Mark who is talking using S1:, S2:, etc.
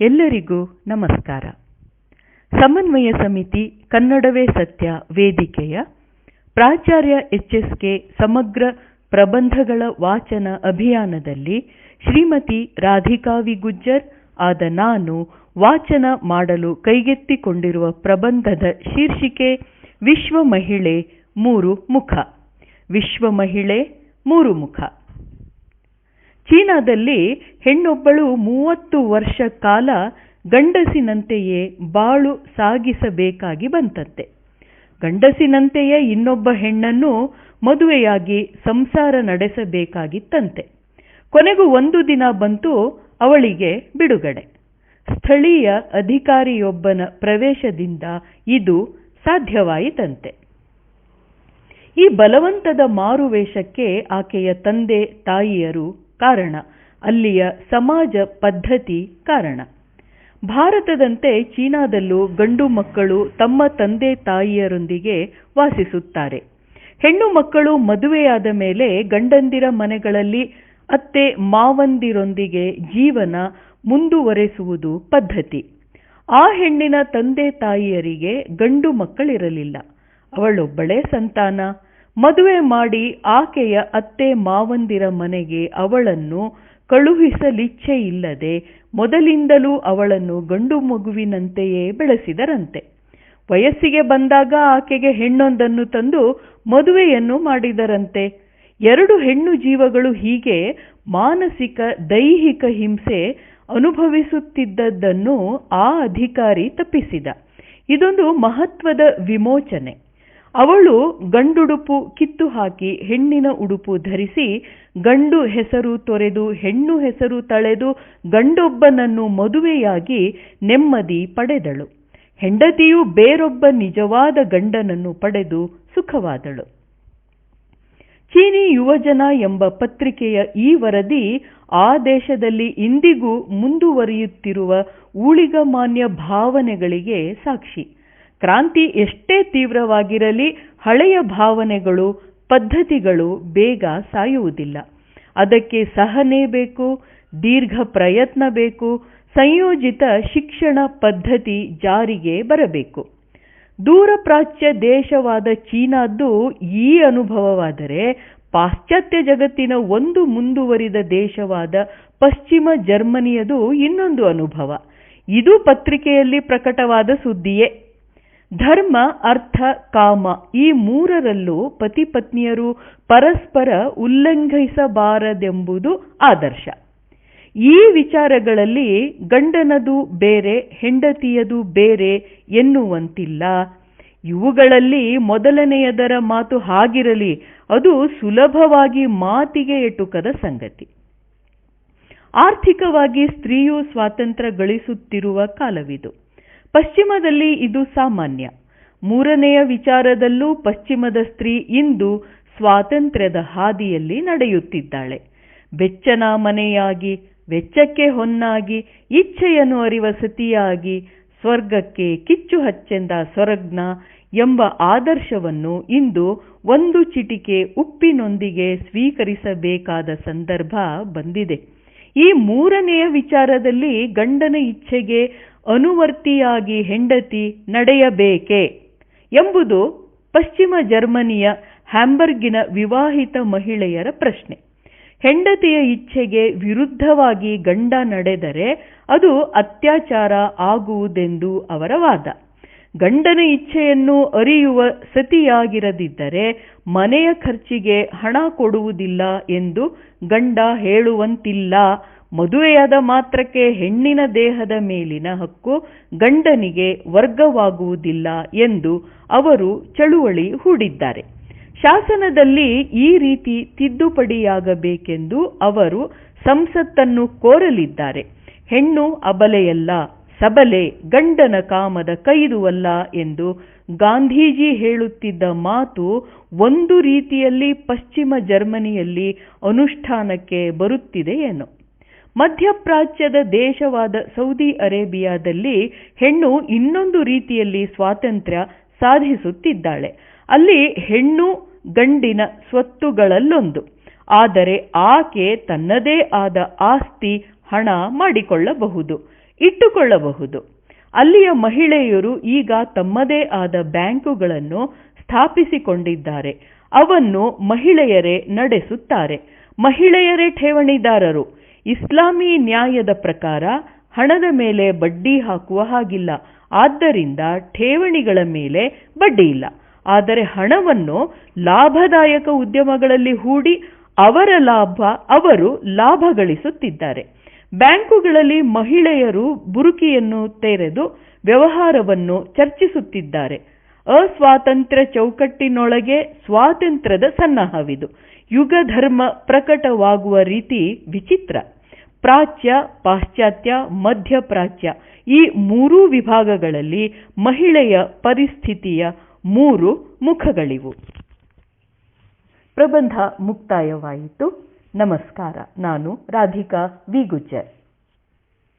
S1: ಎಲ್ಲರಿಗೂ ನಮಸ್ಕಾರ. ಸಮನ್ವಯ ಸಮಿತಿ ಕನ್ನಡವೇ ಸತ್ಯ ವೇದಿಕೆಯ ಪ್ರಾಚಾರ್ಯ ಎಚ್ಎಸ್ಕೆ ಸಮಗ್ರ ಪ್ರಬಂಧಗಳ ವಾಚನ ಅಭಿಯಾನದಲ್ಲಿ ಶ್ರೀಮತಿ ರಾಧಿಕಾ ವಿ. ಗುಜ್ಜರ್ ಆದ ನಾನು ವಾಚನ ಮಾಡಲು ಕೈಗೆತ್ತಿಕೊಂಡಿರುವ ಪ್ರಬಂಧದ ಶೀರ್ಷಿಕೆ ವಿಶ್ವ ಮಹಿಳೆ ಮೂರು ಮುಖ. ವಿಶ್ವ ಮಹಿಳೆ ಮೂರು ಮುಖ. ಚೀನಾದಲ್ಲಿ ಹೆಣ್ಣೊಬ್ಬಳು ಮೂವತ್ತು ವರ್ಷ ಕಾಲ ಗಂಡಸಿನಂತೆಯೇ ಬಾಳು ಸಾಗಿಸಬೇಕಾಗಿ ಬಂತಂತೆ. ಗಂಡಸಿನಂತೆಯೇ ಇನ್ನೊಬ್ಬ ಹೆಣ್ಣನ್ನು ಮದುವೆಯಾಗಿ ಸಂಸಾರ ನಡೆಸಬೇಕಾಗಿತ್ತಂತೆ. ಕೊನೆಗೂ ಒಂದು ದಿನ ಬಂತು ಅವಳಿಗೆ ಬಿಡುಗಡೆ. ಸ್ಥಳೀಯ ಅಧಿಕಾರಿಯೊಬ್ಬನ ಪ್ರವೇಶದಿಂದ ಇದು ಸಾಧ್ಯವಾಯಿತಂತೆ. ಈ ಬಲವಂತದ ಮಾರುವೇಷಕ್ಕೆ ಆಕೆಯ ತಂದೆ ತಾಯಿಯರು ಕಾರಣ. ಅಲ್ಲಿಯ ಸಮಾಜ ಪದ್ಧತಿ ಕಾರಣ. ಭಾರತದಂತೆ ಚೀನಾದಲ್ಲೂ ಗಂಡು ಮಕ್ಕಳು ತಮ್ಮ ತಂದೆ ತಾಯಿಯರೊಂದಿಗೆ ವಾಸಿಸುತ್ತಾರೆ. ಹೆಣ್ಣು ಮಕ್ಕಳು ಮದುವೆಯಾದ ಮೇಲೆ ಗಂಡಂದಿರ ಮನೆಗಳಲ್ಲಿ ಅತ್ತೆ ಮಾವಂದಿರೊಂದಿಗೆ ಜೀವನ ಮುಂದುವರೆಸುವುದು ಪದ್ಧತಿ. ಆ ಹೆಣ್ಣಿನ ತಂದೆ ತಾಯಿಯರಿಗೆ ಗಂಡು ಮಕ್ಕಳಿರಲಿಲ್ಲ. ಅವಳೊಬ್ಬಳೇ ಸಂತಾನ. ಮದುವೆ ಮಾಡಿ ಆಕೆಯ ಅತ್ತೆ ಮಾವಂದಿರ ಮನೆಗೆ ಅವಳನ್ನು ಕಳುಹಿಸಲಿಚ್ಛೆಯಿಲ್ಲದೆ ಮೊದಲಿಂದಲೂ ಅವಳನ್ನು ಗಂಡು ಮಗುವಿನಂತೆಯೇ ಬೆಳೆಸಿದರಂತೆ. ವಯಸ್ಸಿಗೆ ಬಂದಾಗ ಆಕೆಗೆ ಹೆಣ್ಣೊಂದನ್ನು ತಂದು ಮದುವೆಯನ್ನು ಮಾಡಿದರಂತೆ. ಎರಡು ಹೆಣ್ಣು ಜೀವಗಳು ಹೀಗೆ ಮಾನಸಿಕ ದೈಹಿಕ ಹಿಂಸೆ ಅನುಭವಿಸುತ್ತಿದ್ದದ್ದನ್ನು ಆ ಅಧಿಕಾರಿ ತಪ್ಪಿಸಿದ. ಇದೊಂದು ಮಹತ್ವದ ವಿಮೋಚನೆ. ಅವಳು ಗಂಡುಡುಪು ಕಿತ್ತು ಹಾಕಿ ಹೆಣ್ಣಿನ ಉಡುಪು ಧರಿಸಿ ಗಂಡು ಹೆಸರು ತೊರೆದು ಹೆಣ್ಣು ಹೆಸರು ತಳೆದು ಗಂಡೊಬ್ಬನನ್ನು ಮದುವೆಯಾಗಿ ನೆಮ್ಮದಿ ಪಡೆದಳು. ಹೆಂಡತಿಯು ಬೇರೊಬ್ಬ ನಿಜವಾದ ಗಂಡನನ್ನು ಪಡೆದು ಸುಖವಾದಳು. ಚೀನಿ ಯುವಜನ ಎಂಬ ಪತ್ರಿಕೆಯ ಈ ವರದಿ ಆ ದೇಶದಲ್ಲಿ ಇಂದಿಗೂ ಮುಂದುವರಿಯುತ್ತಿರುವ ಊಳಿಗಮಾನ್ಯ ಭಾವನೆಗಳಿಗೆ ಸಾಕ್ಷಿ. ಕ್ರಾಂತಿ ಎಷ್ಟೇ ತೀವ್ರವಾಗಿರಲಿ, ಹಳೆಯ ಭಾವನೆಗಳು, ಪದ್ಧತಿಗಳು ಬೇಗ ಸಾಯುವುದಿಲ್ಲ. ಅದಕ್ಕೆ ಸಹನೆ ಬೇಕು, ದೀರ್ಘ ಪ್ರಯತ್ನ ಬೇಕು, ಸಂಯೋಜಿತ ಶಿಕ್ಷಣ ಪದ್ಧತಿ ಜಾರಿಗೆ ಬರಬೇಕು. ದೂರ ಪ್ರಾಚ್ಯ ದೇಶವಾದ ಚೀನಾದ್ದು ಈ ಅನುಭವವಾದರೆ ಪಾಶ್ಚಾತ್ಯ ಜಗತ್ತಿನ ಒಂದು ಮುಂದುವರಿದ ದೇಶವಾದ ಪಶ್ಚಿಮ ಜರ್ಮನಿಯದು ಇನ್ನೊಂದು ಅನುಭವ. ಇದು ಪತ್ರಿಕೆಯಲ್ಲಿ ಪ್ರಕಟವಾದ ಸುದ್ದಿಯೇ. ಧರ್ಮ, ಅರ್ಥ, ಕಾಮ ಈ ಮೂರರಲ್ಲೂ ಪತಿ ಪತ್ನಿಯರು ಪರಸ್ಪರ ಉಲ್ಲಂಘಿಸಬಾರದೆಂಬುದು ಆದರ್ಶ. ಈ ವಿಚಾರಗಳಲ್ಲಿ ಗಂಡನದು ಬೇರೆ, ಹೆಂಡತಿಯದು ಬೇರೆ ಎನ್ನುವಂತಿಲ್ಲ. ಇವುಗಳಲ್ಲಿ ಮೊದಲನೆಯದರ ಮಾತು ಹಾಗಿರಲಿ, ಅದು ಸುಲಭವಾಗಿ ಮಾತಿಗೆ ಎಟುಕದ ಸಂಗತಿ. ಆರ್ಥಿಕವಾಗಿ ಸ್ತ್ರೀಯು ಸ್ವಾತಂತ್ರ್ಯ ಗಳಿಸುತ್ತಿರುವ ಕಾಲವಿದು. ಪಶ್ಚಿಮದಲ್ಲಿ ಇದು ಸಾಮಾನ್ಯ. ಮೂರನೆಯ ವಿಚಾರದಲ್ಲೂ ಪಶ್ಚಿಮದ ಸ್ತ್ರೀ ಇಂದು ಸ್ವಾತಂತ್ರ್ಯದ ಹಾದಿಯಲ್ಲಿ ನಡೆಯುತ್ತಿದ್ದಾಳೆ. ಬೆಚ್ಚನ ಮನೆಯಾಗಿ, ವೆಚ್ಚಕ್ಕೆ ಹೊನ್ನಾಗಿ, ಇಚ್ಛೆಯನ್ನು ಅರಿವ ಸತಿಯಾಗಿ, ಸ್ವರ್ಗಕ್ಕೆ ಕಿಚ್ಚು ಹಚ್ಚೆಂದ ಸ್ವರಜ್ಞ ಎಂಬ ಆದರ್ಶವನ್ನು ಇಂದು ಒಂದು ಚಿಟಿಕೆ ಉಪ್ಪಿನೊಂದಿಗೆ ಸ್ವೀಕರಿಸಬೇಕಾದ ಸಂದರ್ಭ ಬಂದಿದೆ. ಈ ಮೂರನೆಯ ವಿಚಾರದಲ್ಲಿ ಗಂಡನ ಇಚ್ಛೆಗೆ ಅನುವರ್ತಿಯಾಗಿ ಹೆಂಡತಿ ನಡೆಯಬೇಕೆ ಎಂಬುದು ಪಶ್ಚಿಮ ಜರ್ಮನಿಯ ಹ್ಯಾಂಬರ್ಗಿನ ವಿವಾಹಿತ ಮಹಿಳೆಯರ ಪ್ರಶ್ನೆ. ಹೆಂಡತಿಯ ಇಚ್ಛೆಗೆ ವಿರುದ್ಧವಾಗಿ ಗಂಡ ನಡೆದರೆ ಅದು ಅತ್ಯಾಚಾರ ಆಗುವುದೆಂದು ಅವರ ವಾದ. ಗಂಡನ ಇಚ್ಛೆಯನ್ನು ಅರಿಯುವ ಸತಿಯಾಗಿರದಿದ್ದರೆ ಮನೆಯ ಖರ್ಚಿಗೆ ಹಣ ಕೊಡುವುದಿಲ್ಲ ಎಂದು ಗಂಡ ಹೇಳುವಂತಿಲ್ಲ. ಮದುವೆಯಾದ ಮಾತ್ರಕ್ಕೆ ಹೆಣ್ಣಿನ ದೇಹದ ಮೇಲಿನ ಹಕ್ಕು ಗಂಡನಿಗೆ ವರ್ಗವಾಗುವುದಿಲ್ಲ ಎಂದು ಅವರು ಚಳುವಳಿ ಹೂಡಿದ್ದಾರೆ. ಶಾಸನದಲ್ಲಿ ಈ ರೀತಿ ತಿದ್ದುಪಡಿಯಾಗಬೇಕೆಂದು ಅವರು ಸಂಸತ್ತನ್ನು ಕೋರಲಿದ್ದಾರೆ. ಹೆಣ್ಣು ಅಬಲೆಯಲ್ಲ ಸಬಲೆ ಗಂಡನ ಕಾಮದ ಕೈದುವಲ್ಲ ಎಂದು ಗಾಂಧೀಜಿ ಹೇಳುತ್ತಿದ್ದ ಮಾತು ಒಂದು ರೀತಿಯಲ್ಲಿ ಪಶ್ಚಿಮ ಜರ್ಮನಿಯಲ್ಲಿ ಅನುಷ್ಠಾನಕ್ಕೆ ಬರುತ್ತಿದೆ ಮಧ್ಯಪ್ರಾಚ್ಯದ ದೇಶವಾದ ಸೌದಿ ಅರೇಬಿಯಾದಲ್ಲಿ ಹೆಣ್ಣು ಇನ್ನೊಂದು ರೀತಿಯಲ್ಲಿ ಸ್ವಾತಂತ್ರ್ಯ ಸಾಧಿಸುತ್ತಿದ್ದಾಳೆ. ಅಲ್ಲಿ ಹೆಣ್ಣು ಗಂಡಿನ ಸ್ವತ್ತುಗಳಲ್ಲೊಂದು. ಆದರೆ ಆಕೆ ತನ್ನದೇ ಆದ ಆಸ್ತಿ ಹಣ ಮಾಡಿಕೊಳ್ಳಬಹುದು. ಇಟ್ಟುಕೊಳ್ಳಬಹುದು. ಅಲ್ಲಿಯ ಮಹಿಳೆಯರು ಈಗ ತಮ್ಮದೇ ಆದ ಬ್ಯಾಂಕುಗಳನ್ನು ಸ್ಥಾಪಿಸಿಕೊಂಡಿದ್ದಾರೆ. ಅವನ್ನು ಮಹಿಳೆಯರೇ ನಡೆಸುತ್ತಾರೆ. ಮಹಿಳೆಯರೇ ಠೇವಣಿದಾರರು. ಇಸ್ಲಾಮೀ ನ್ಯಾಯದ ಪ್ರಕಾರ ಹಣದ ಮೇಲೆ ಬಡ್ಡಿ ಹಾಕುವ ಹಾಗಿಲ್ಲ. ಆದ್ದರಿಂದ ಠೇವಣಿಗಳ ಮೇಲೆ ಬಡ್ಡಿ ಇಲ್ಲ. ಆದರೆ ಹಣವನ್ನು ಲಾಭದಾಯಕ ಉದ್ಯಮಗಳಲ್ಲಿ ಹೂಡಿ ಅವರ ಲಾಭ ಅವರು ಲಾಭ ಗಳಿಸುತ್ತಿದ್ದಾರೆ. ಬ್ಯಾಂಕುಗಳಲ್ಲಿ ಮಹಿಳೆಯರು ಬುರುಕಿಯನ್ನು ತೆರೆದು ವ್ಯವಹಾರವನ್ನು ಚರ್ಚಿಸುತ್ತಿದ್ದಾರೆ. ಅಸ್ವಾತಂತ್ರ್ಯ ಚೌಕಟ್ಟಿನೊಳಗೆ ಸ್ವಾತಂತ್ರ್ಯದ ಸನ್ನಹವಿದು. ಯುಗ ಧರ್ಮ ಪ್ರಕಟವಾಗುವ ರೀತಿ ವಿಚಿತ್ರ. ಪ್ರಾಚ್ಯ, ಪಾಶ್ಚಾತ್ಯ ಮಧ್ಯಪ್ರಾಚ್ಯ ಈ ಮೂರೂ ವಿಭಾಗಗಳಲ್ಲಿ ಮಹಿಳೆಯ ಪರಿಸ್ಥಿತಿಯ ಮೂರು ಮುಖಗಳಿವು. ಪ್ರಬಂಧ ಮುಕ್ತಾಯವಾಯಿತು. ನಮಸ್ಕಾರ. ನಾನು ರಾಧಿಕಾ ವಿ. ಗುಜ್ಜರ್.